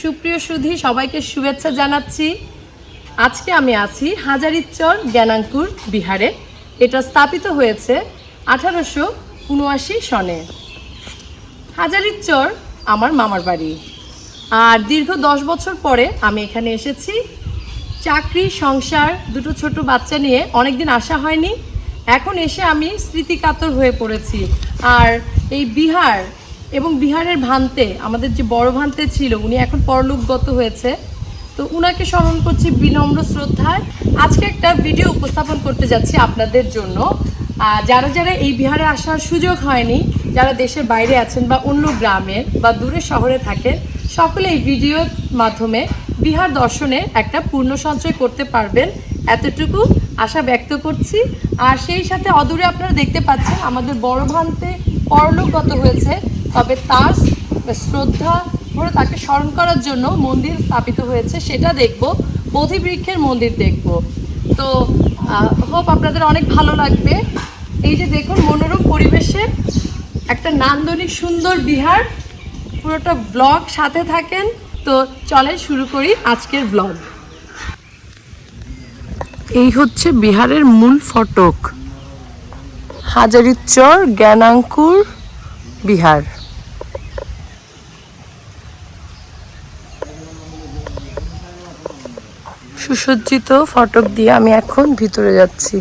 সুপ্রিয় সুধি, সবাইকে শুভেচ্ছা জানাচ্ছি। আজকে আমি আছি হাজারিচর জ্ঞানাঙ্কুর বিহারে। এটা স্থাপিত হয়েছে আঠারোশো উনআশি সনে। হাজারিচর আমার মামার বাড়ি। আর দীর্ঘ দশ বছর পরে আমি এখানে এসেছি। চাকরি, সংসার, দুটো ছোট বাচ্চা নিয়ে অনেকদিন আসা হয়নি। এখন এসে আমি স্মৃতিকাতর হয়ে পড়েছি। আর এই বিহার এবং বিহারের ভান্তে, আমাদের যে বড় ভান্তে ছিল, উনি এখন পরলোকগত হয়েছে। তো উনাকে স্মরণ করছি বিনম্র শ্রদ্ধায়। আজকে একটা ভিডিও উপস্থাপন করতে যাচ্ছি আপনাদের জন্য। যারা যারা এই বিহারে আসার সুযোগ হয়নি, যারা দেশের বাইরে আছেন বা অন্য গ্রামে বা দূরে শহরে থাকেন, সকলে এই ভিডিওর মাধ্যমে বিহার দর্শনে একটা পূর্ণ সঞ্চয় করতে পারবেন এতটুকু আশা ব্যক্ত করছি। আর সেই সাথে অদূরে আপনারা দেখতে পাচ্ছেন আমাদের বড় ভান্তে পরলোকগত হয়েছে। তবে তার শ্রদ্ধা ভরে তাকে স্মরণ করার জন্য মন্দির স্থাপিত হয়েছে, সেটা দেখব, বোধিবৃক্ষের মন্দির দেখব। তো হোপ আপনাদের অনেক ভালো লাগবে। এই যে দেখুন, মনোরম পরিবেশে একটা নান্দনিক সুন্দর বিহার, পুরোটা ব্লগ সাথে থাকেন। তো চলেন শুরু করি আজকের ব্লগ। এই হচ্ছে বিহারের মূল ফটক, হাজারিচর জ্ঞানাঙ্কুর বিহার। সুসজ্জিত ফটক দিয়ে আমি এখন ভিতরে যাচ্ছি।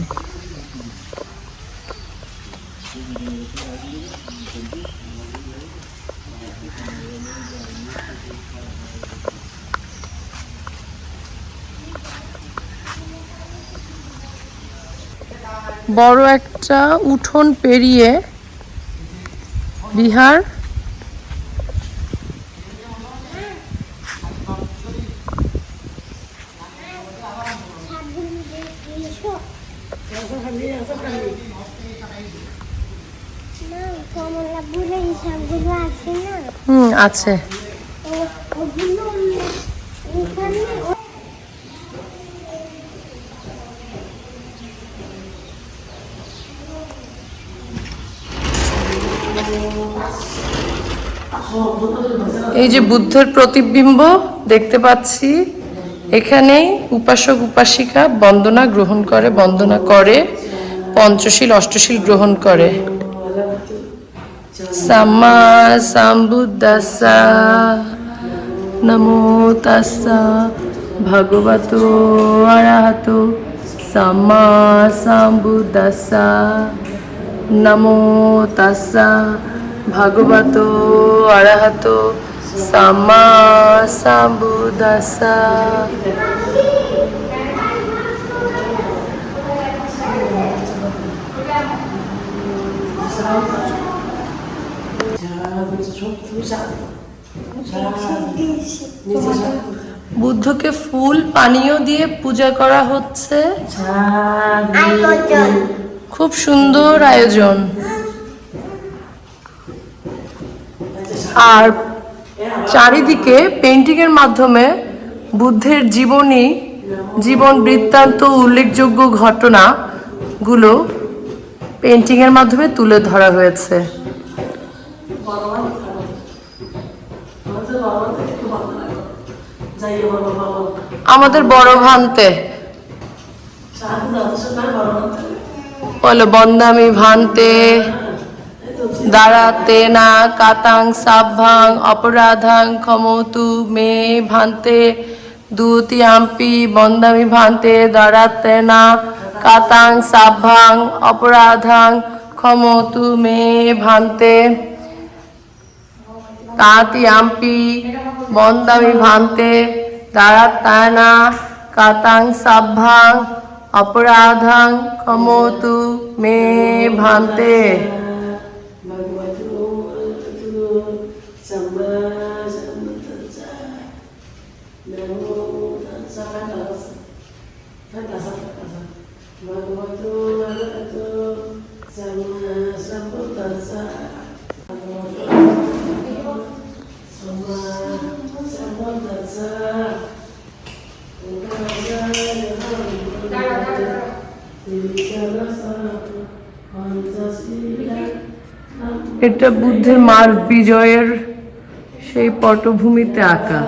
বড় একটা উঠোন পেরিয়ে বিহার না কমলা বুড়ো হিসাবগুলো আছে না হুম আছে। এই যে বুদ্ধের প্রতিবিম্ব দেখতে পাচ্ছি। এখানেই উপাসক, উপাসিকা বন্দনা গ্রহণ করে, বন্দনা করে, পঞ্চশীল, অষ্টশীল গ্রহণ করে। সাম্মা সাম্বুদ্দাসা নমো তাস্সা ভগবতো আরাহতো। সাম্মা সাম্বুদ্দাসা নমো তাস্সা ভগবতো অরহতো সাম্মা সাম্বুদাসা বুদ্ধকে ফুল পানীয় দিয়ে পূজা করা হচ্ছে। খুব সুন্দর আয়োজন। আর চারিদিকে পেন্টিংয়ের মাধ্যমে বুদ্ধের জীবনী, জীবন বৃত্তান্ত উল্লেখযোগ্য ঘটনাগুলো পেন্টিংয়ের মাধ্যমে তুলে ধরা হয়েছে। আমাদের বড় ভান্তে বলো, বন্দামি ভান্তে। দাঁড়াতে না, কাতাং, সাবভাং, অপরাধাং, ক্ষমতু, মে, ভান্তে, দুতি, আম্পি, বন্দামি, ভান্তে, দাঁড়াতে না, কাতাং, সাবভাং, অপরাধাং, ক্ষমতু, মে, ভান্তে, তাতি, আম্পি, বন্দামি, ভান্তে দাঁড়াতানা কাতাং, সাবভাং, অপরাধাং, ক্ষমতু, মে, ভান্তে। এটা বুদ্ধের মার বিজয়ের সেই পটভূমিতে আঁকা।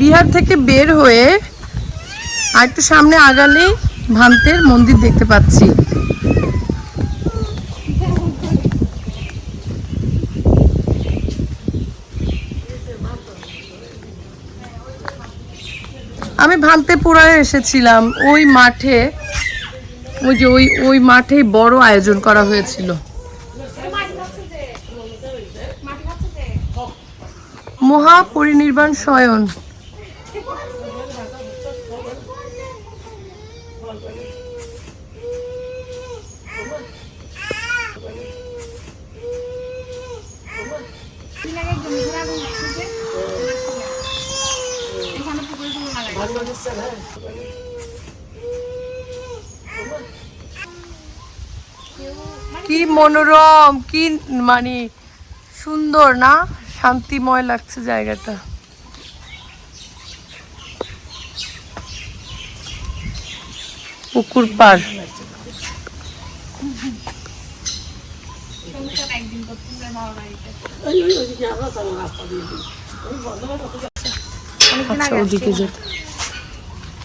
বিহার থেকে বের হয়ে আরেকটু সামনে আগালে ভান্তের মন্দির দেখতে পাচ্ছি। আমি ভান্তেপুরায় এসেছিলাম। ওই মাঠে, ওই যে ওই ওই মাঠেই বড় আয়োজন করা হয়েছিল। মহাপরিনির্বাণ শয়ন। কি মনোরম কি মানে সুন্দর না? শান্তিময় লাগছে জায়গাটা। পুকুর পার। আচ্ছা ওদিকে যেতে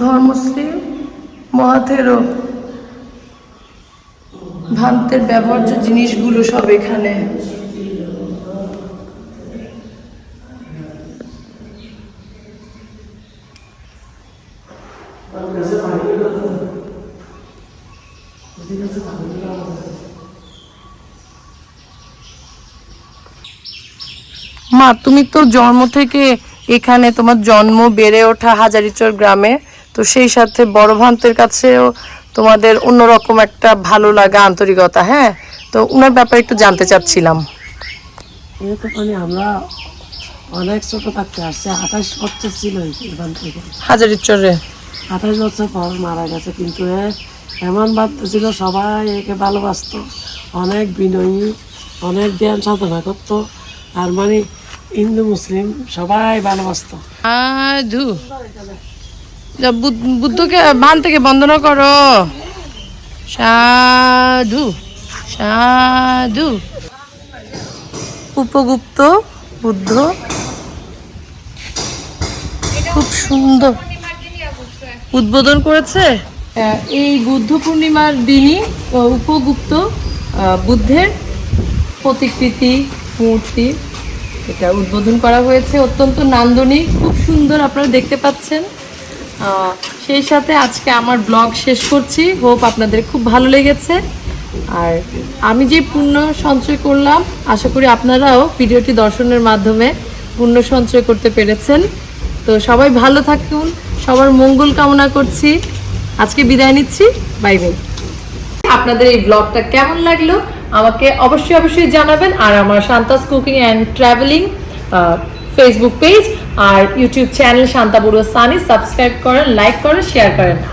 ধর্মশ্রী মহাথেরো ভান্তের ব্যবহার্য জিনিসগুলো সব এখানে। মা তুমি তো জন্ম থেকে এখানে তোমার জন্ম বেড়ে ওঠা হাজারিচর গ্রামে। তো সেই সাথে বড় ভান্তের কাছেও তোমাদের অন্যরকম একটা ভালো লাগা আন্তরিকতা হ্যাঁ? তো ওনার ব্যাপারে একটু জানতে চাচ্ছিলাম। মানে আমরা অনেক ছোট থাকতে আসছে আঠাশ বছর ছিল এখান থেকে। হাজারিচরে? আঠাশ বছর পর মারা গেছে কিন্তু এমন বাদ ছিল সবাই একে ভালোবাসতো। অনেক বিনয়ী অনেক জ্ঞান সাধনা করতো। আর মানে হিন্দু মুসলিম সবাই ভালোবাসতো। বুদ্ধকে বান থেকে বন্দনা করো। সাধু সাধু। উপগুপ্ত বুদ্ধ। খুব সুন্দর। উদ্বোধন করেছে? এই বুদ্ধ পূর্ণিমার দিনই উপগুপ্ত বুদ্ধের প্রতিকৃতি মূর্তি এটা উদ্বোধন করা হয়েছে। অত্যন্ত নান্দনিক, খুব সুন্দর আপনারা দেখতে পাচ্ছেন। সেই সাথে আজকে আমার ব্লগ শেষ করছি। হোপ আপনাদের খুব ভালো লেগেছে। আর আমি যে পুণ্য সঞ্চয় করলাম, আশা করি আপনারাও ভিডিওটি দর্শনের মাধ্যমে পুণ্য সঞ্চয় করতে পেরেছেন। তো সবাই ভালো থাকুন, সবার মঙ্গল কামনা করছি। আজকে বিদায় নিচ্ছি। বাই বাই আপনাদের এই ব্লগটা কেমন লাগল? আমাকে অবশ্যই অবশ্যই জানাবেন আর আমার Shanta's cooking and travelling Facebook page R YouTube channel Shanta Barua Sunny. Subscribe করেন লাইক করেন শেয়ার করেন।